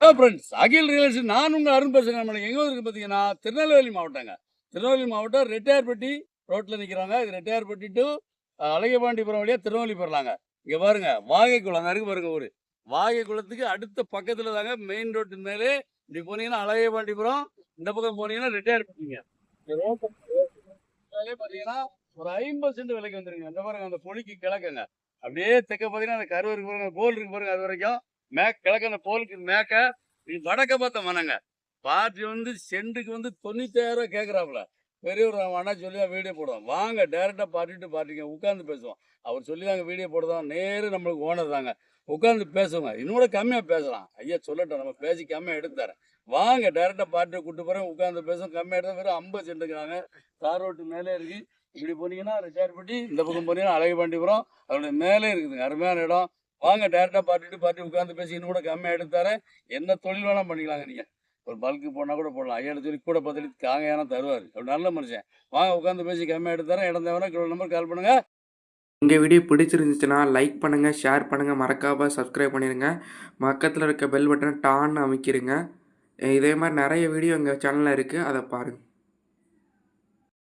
Friends அகில் ரியல்ஸ் நான் உங்கள் அருண் பேசுகிறேன் நம்ம எங்கே இருக்கு பார்த்தீங்கன்னா திருநெல்வேலி மாவட்டங்க. திருநெல்வேலி மாவட்டம் ரெட்டையார்பட்டி ரோட்டில் நிற்கிறாங்க இது ரெட்டையார்பட்டி டு அழகபாண்டிபுரம் வழியாக திருநெல்வேலி போயிடலாங்க இங்கே பாருங்க வாகைக்குளம் அங்கே இருக்கு பாருங்க ஊர். வாகைக்குளத்துக்கு அடுத்த பக்கத்தில் தாங்க மெயின் ரோட்டு மேலே. இப்படி போனீங்கன்னா அழகபாண்டிபுரம் இந்த பக்கம் போனீங்கன்னா ரெட்டையார்பட்டிங்க. பார்த்தீங்கன்னா ஒரு ஐம்பது சென்ட் விலைக்கு வந்துருங்க. இந்த பாருங்க அந்த பொலிக்கு கிழக்குங்க. அப்படியே தெக்க பார்த்தீங்கன்னா அந்த கருவருக்கு பாருங்க போல் இருக்கு பாருங்க அது வரைக்கும். மேக் கிழக்கு அந்த போலுக்கு மேக்க வடக்க பார்த்த மனங்க. பார்ட்டி வந்து செண்டுக்கு வந்து தொண்ணூத்தாயிரம் கேட்குறாப்புல பெரியவர் வேணா சொல்லி தான் வீடியோ போடுவோம் வாங்க டேரெக்டாக பார்ட்டி பார்ட்டிங்க உட்காந்து பேசுவோம். அவர் சொல்லி தாங்க வீடியோ போடுறோம் நேரு நம்மளுக்கு ஓனர் தாங்க. உட்காந்து பேசுவோங்க இன்னோட கம்மியாக பேசலாம். ஐயா சொல்லட்டும் நம்ம பேசி கம்மியாக எடுத்து தரேன். வாங்க டேரெக்டாக பார்ட்டியை கூட்டு போகிறேன் உட்காந்து பேசுவோம். கம்மியாக எடுத்தால் வெறும் ஐம்பது சென்ட்டுக்குறாங்க தார் ரோட்டு மேலே இருக்கு. இப்படி போனீங்கன்னா ரிட்டையர்பட்டி இந்த பக்கம் போனீங்கன்னா அழகுபாண்டிபுரம் அதோட மேலே இருக்குதுங்க. அருமையான இடம். வாங்க டேரெக்டாக பார்த்துட்டு பார்ட்டி உட்காந்து பேசி இன்னும் கூட கம்மியாக எடுத்து தரேன். என்ன தொழில் வேணால் பண்ணிக்கலாங்க நீங்கள் ஒரு பல்க்கு போனால் கூட போடலாம். ஐயாயிரம் சொல்லி கூட பத்து காங்க காங்கையான தருவார். அப்படி நல்ல மனுஷன். வாங்க உட்காந்து பேசி கம்மியாக எடுத்து தரேன். இடம் தேவைன்னா கிலோ நம்பர் கால் பண்ணுங்கள் எங்கள் வீடியோ பிடிச்சிருந்துச்சுன்னா லைக் பண்ணுங்கள் ஷேர் பண்ணுங்கள் மறக்காமல் சப்ஸ்கிரைப் பண்ணிடுங்க பக்கத்தில் இருக்க பெல் பட்டனை டான்னு அமைக்கிடுங்க இதே மாதிரி நிறைய வீடியோ எங்கள் சேனலில் இருக்குது அதை பாருங்கள்